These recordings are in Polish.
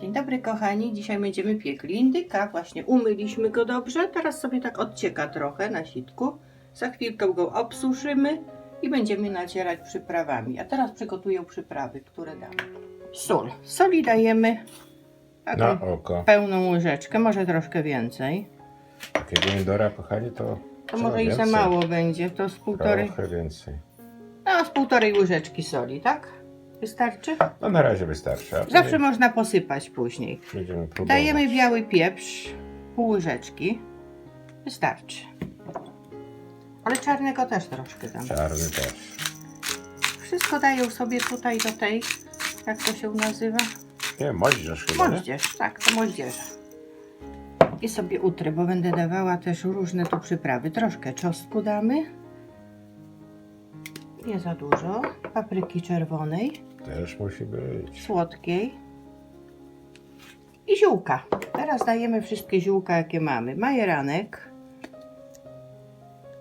Dzień dobry kochani, dzisiaj będziemy piekli indyka. Właśnie umyliśmy go dobrze, teraz sobie tak odcieka trochę na sitku. Za chwilkę go obsuszymy i będziemy nacierać przyprawami. A teraz przygotuję przyprawy, które damy. Sól. Soli dajemy taką Na oko. pełną łyżeczkę, może troszkę więcej. Takiego indora, kochani, to. To może i za więcej. mało będzie, to z półtorej, Trochę więcej. no z półtorej łyżeczki soli, tak? Wystarczy? No na razie wystarczy. a Zawsze później można posypać później. Będziemy próbować. Dajemy biały pieprz, pół łyżeczki. Wystarczy. Ale czarnego też troszkę dam. Czarny też. Wszystko daję sobie tutaj do tej, jak to się nazywa? Nie, moździerz chyba, nie? Moździerz, tak, to moździerza. I sobie utrę, bo będę dawała też różne tu przyprawy. Troszkę czosnku damy. Nie za dużo. Papryki czerwonej, Też musi być. słodkiej. I ziółka. Teraz dajemy wszystkie ziółka, jakie mamy. Majeranek.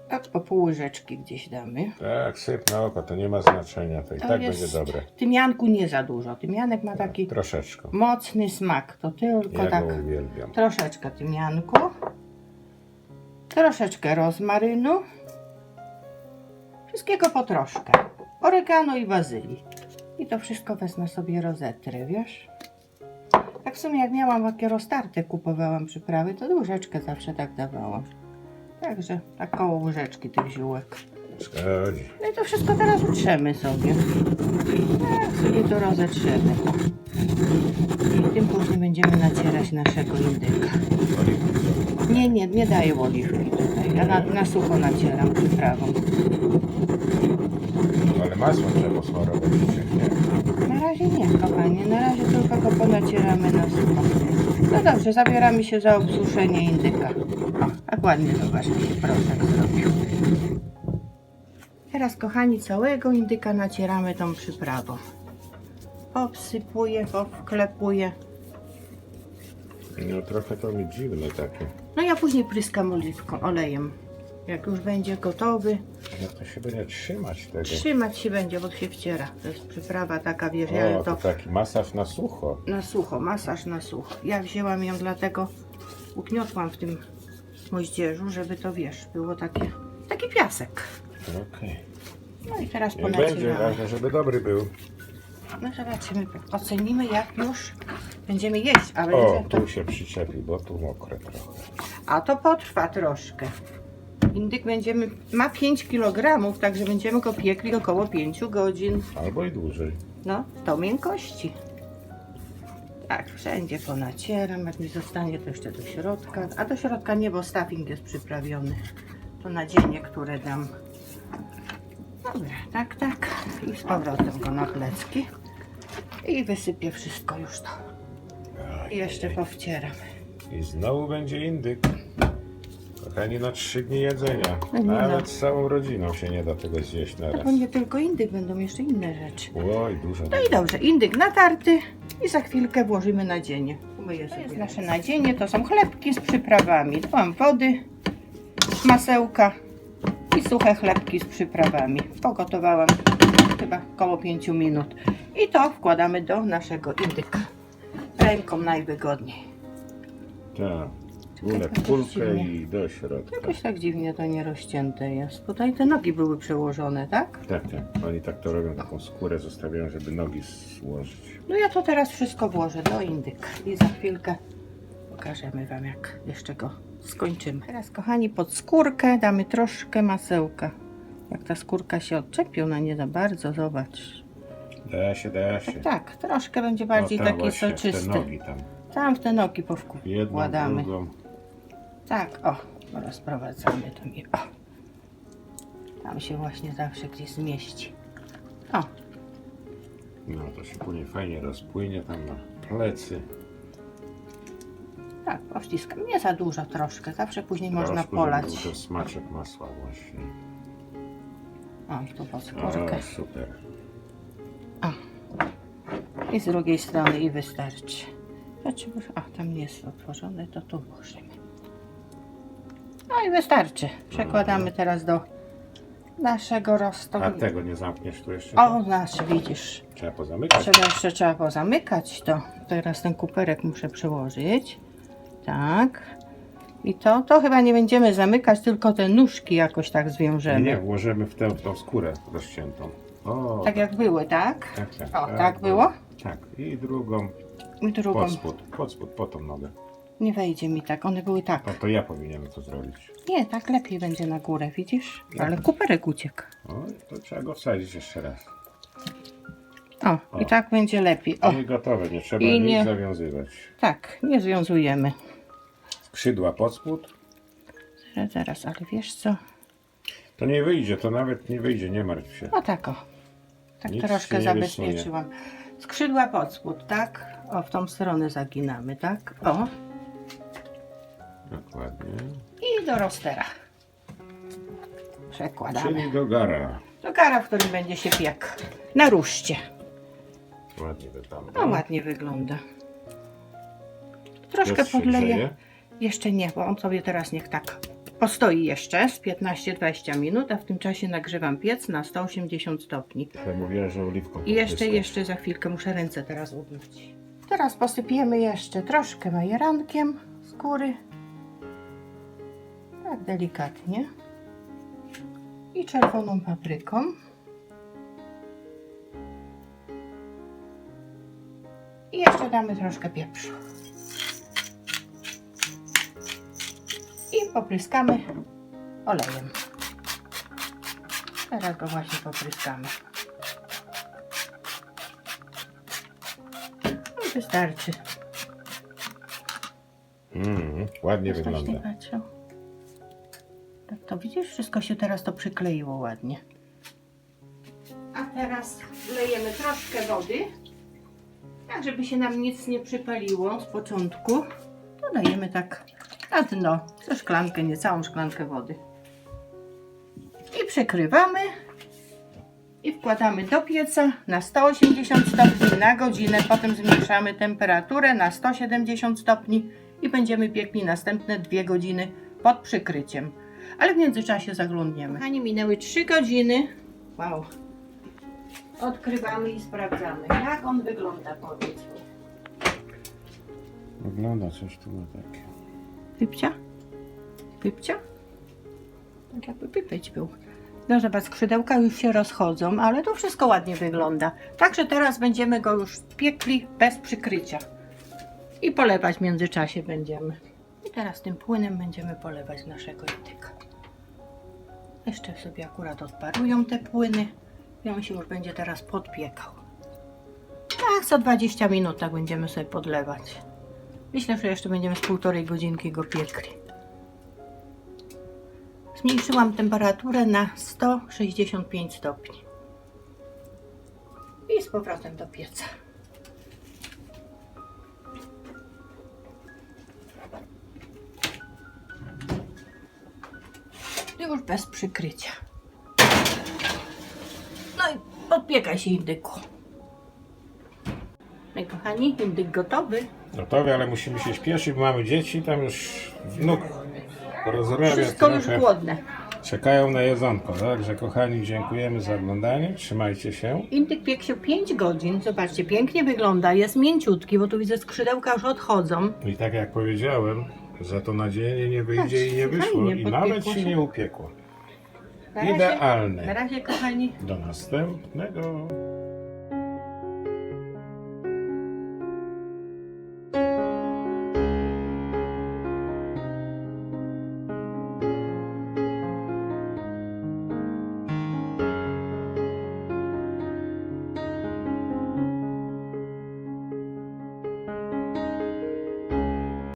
Tak po pół łyżeczki gdzieś damy. Tak, syp na oko, to nie ma znaczenia. To i tak będzie dobre. Tymianku nie za dużo. Tymianek ma taki Troszeczkę. mocny smak. To tylko Ja tak go uwielbiam. troszeczkę tymianku. Troszeczkę rozmarynu. Wszystkiego po troszkę. Oregano i bazylii. I to wszystko wezmę sobie rozetrę, wiesz? Tak w sumie jak miałam takie roztarte, kupowałam przyprawy, to łyżeczkę zawsze tak dawałam. Także tak koło łyżeczki tych ziółek. No i to wszystko teraz utrzemy sobie. Tak, sobie to rozetrzemy. I tym później będziemy nacierać naszego indyka. Nie, nie, nie daję oliwki tutaj. Ja na, na sucho nacieram przyprawą. Ale masło trzeba dzisiaj, nie? Na razie nie, kochanie. Na razie tylko go ponacieramy na sucho. No dobrze, zabieramy się za obsuszenie indyka. O, tak ładnie zobacz, jaki proszek zrobił. Teraz, kochani, całego indyka nacieramy tą przyprawą. Obsypuję, wklepuję. No trochę to mi dziwne takie. No ja później pryskam oliwką, olejem. Jak już będzie gotowy, No to się będzie trzymać tego. trzymać się będzie, bo się wciera. To jest przyprawa taka, wiesz, ja O, to to taki masaż na sucho. na sucho, masaż na sucho. Ja wzięłam ją dlatego, ugniotłam w tym moździerzu, żeby to, wiesz, było takie, taki piasek. Okej. No i teraz Nie będzie, ważne, żeby dobry był. No zobaczymy, ocenimy jak już będziemy jeść, a O, będzie to... tu się przyczepi, bo tu mokre trochę. A to potrwa troszkę. Indyk będziemy, ma 5 kg, także będziemy go piekli około 5 godzin. Albo i dłużej. No, to miękkości. Tak, wszędzie ponacieram, jak mi zostanie to jeszcze do środka. A do środka nie, bo stuffing jest przyprawiony. To nadzienie, które dam. Dobra, tak, tak. I z powrotem go na plecki. I wysypię wszystko już to. I jeszcze powcieram. I znowu będzie indyk. Kochani, na trzy dni jedzenia. No nie Nawet no. z całą rodziną się nie da tego zjeść na To raz. bo nie tylko indyk, będą jeszcze inne rzeczy. Oj, dużo. No i dobrze, indyk natarty i za chwilkę włożymy nadzienie. Umyję to jest nasze nadzienie, to są chlebki z przyprawami. Tu mam wody, masełka i suche chlebki z przyprawami. Pogotowałam chyba około 5 minut. I to wkładamy do naszego indyka. Ręką najwygodniej. Tak. Gulę w kulkę i do środka. Jakoś tak dziwnie to nie rozcięte jest. Tutaj te nogi były przełożone, tak? Tak, tak. Oni tak to robią, taką skórę zostawiają, żeby nogi złożyć. No ja to teraz wszystko włożę do indyka i za chwilkę pokażemy Wam jak jeszcze go skończymy. Teraz kochani pod skórkę damy troszkę masełka. Jak ta skórka się odczepi, ona nie za bardzo, zobacz. Da się, da się. Tak, tak troszkę będzie bardziej O, tam taki soczysty. Tam. W te nogi powkładamy. Tak, o, rozprowadzamy to mi. O. Tam się właśnie zawsze gdzieś zmieści. O, No to się później fajnie rozpłynie tam na plecy. tak, powściskam. Nie za dużo troszkę, zawsze później można Troszkę, polać. to smaczek masła właśnie. O, tu pod skórkę. O, super. I z drugiej strony i wystarczy. Trzeba, a tam nie jest otworzone, to tu włożymy. I wystarczy. Przekładamy teraz do naszego A roztoju. tego nie zamkniesz tu jeszcze? O, nasz widzisz. Trzeba pozamykać. Trzeba jeszcze trzeba pozamykać to. Teraz ten kuperek muszę przełożyć. Tak. I to, to chyba nie będziemy zamykać, tylko te nóżki jakoś tak zwiążemy. Nie, włożymy w tę tą skórę rozciętą. O, Tak jak były, tak? tak, tak, O, tak było? Tak, i drugą I drugą. pod spód, pod spód, po tą nogę. Nie wejdzie mi tak, one były tak. No to ja powinienem to zrobić. Nie, tak lepiej będzie na górę, widzisz? Ale kuperek uciekł. O, to trzeba go wsadzić jeszcze raz. O, O. i tak będzie lepiej. O, I gotowe, nie trzeba I nic nie- zawiązywać. tak, nie związujemy. Skrzydła pod spód. Zaraz, zaraz, ale wiesz co? To nie wyjdzie, to nawet nie wyjdzie, nie martw się. O tak o. Tak Nic troszkę nie zabezpieczyłam. Skrzydła pod spód, tak? O, w tą stronę zaginamy, tak? O. Dokładnie. I do rostera. Przekładamy. Czyli do gara. Do gara, w którym będzie się piekł. Na ruszcie. Ładnie wygląda. No ładnie wygląda. Troszkę się podleję. grzeje. Jeszcze nie, bo on sobie teraz niech tak postoi jeszcze z 15-20 minut, a w tym czasie nagrzewam piec na 180 stopni. Ja mówiła, że oliwką I jeszcze, jeszcze za chwilkę muszę ręce teraz umyć. Teraz posypiemy jeszcze troszkę majerankiem z góry. Tak delikatnie. I czerwoną papryką. I jeszcze damy troszkę pieprzu. I popryskamy olejem. Teraz go właśnie popryskamy. No wystarczy. Mm, ładnie Ktoś wygląda. Tak to widzisz, wszystko się teraz to przykleiło ładnie. A teraz wlejemy troszkę wody, tak żeby się nam nic nie przypaliło z początku. To dajemy tak na dno, ze szklankę, nie całą szklankę wody. I przekrywamy i wkładamy do pieca na 180 stopni na godzinę. Potem zmniejszamy temperaturę na 170 stopni i będziemy piekli następne dwie godziny pod przykryciem. Ale w międzyczasie zaglądniemy. Kochani, minęły 3 godziny. Wow. Odkrywamy i sprawdzamy, jak on wygląda, powiedz mi. Wygląda coś tu ma takie. Pypcia? Pypcia? Tak jakby pypeć był. No zobacz, skrzydełka już się rozchodzą, ale to wszystko ładnie wygląda. Także teraz będziemy go już piekli bez przykrycia. I polewać w międzyczasie będziemy. Teraz tym płynem będziemy polewać naszego indyka. Jeszcze sobie akurat odparują te płyny. I on się już będzie teraz podpiekał. Tak, co 20 minut tak będziemy sobie podlewać. Myślę, że jeszcze będziemy z półtorej godzinki go piekli. Zmniejszyłam temperaturę na 165 stopni. I z powrotem do pieca. Już bez przykrycia. No i podpiekaj się indyku. No i kochani, indyk gotowy. Gotowe, ale musimy się śpieszyć, bo mamy dzieci, tam już wnuk rozrabia Wszystko już trochę. głodne. Czekają na jedzonko, także kochani, dziękujemy za oglądanie, trzymajcie się. Indyk piekł się 5 godzin. Zobaczcie, pięknie wygląda. Jest mięciutki, bo tu widzę skrzydełka już odchodzą. I tak jak powiedziałem, za to nadzienie nie wyjdzie i nie Patrz, wyszło fajnie i nawet podpiekło się się. nie upiekło. Na razie, Idealne. na razie kochani. Do następnego.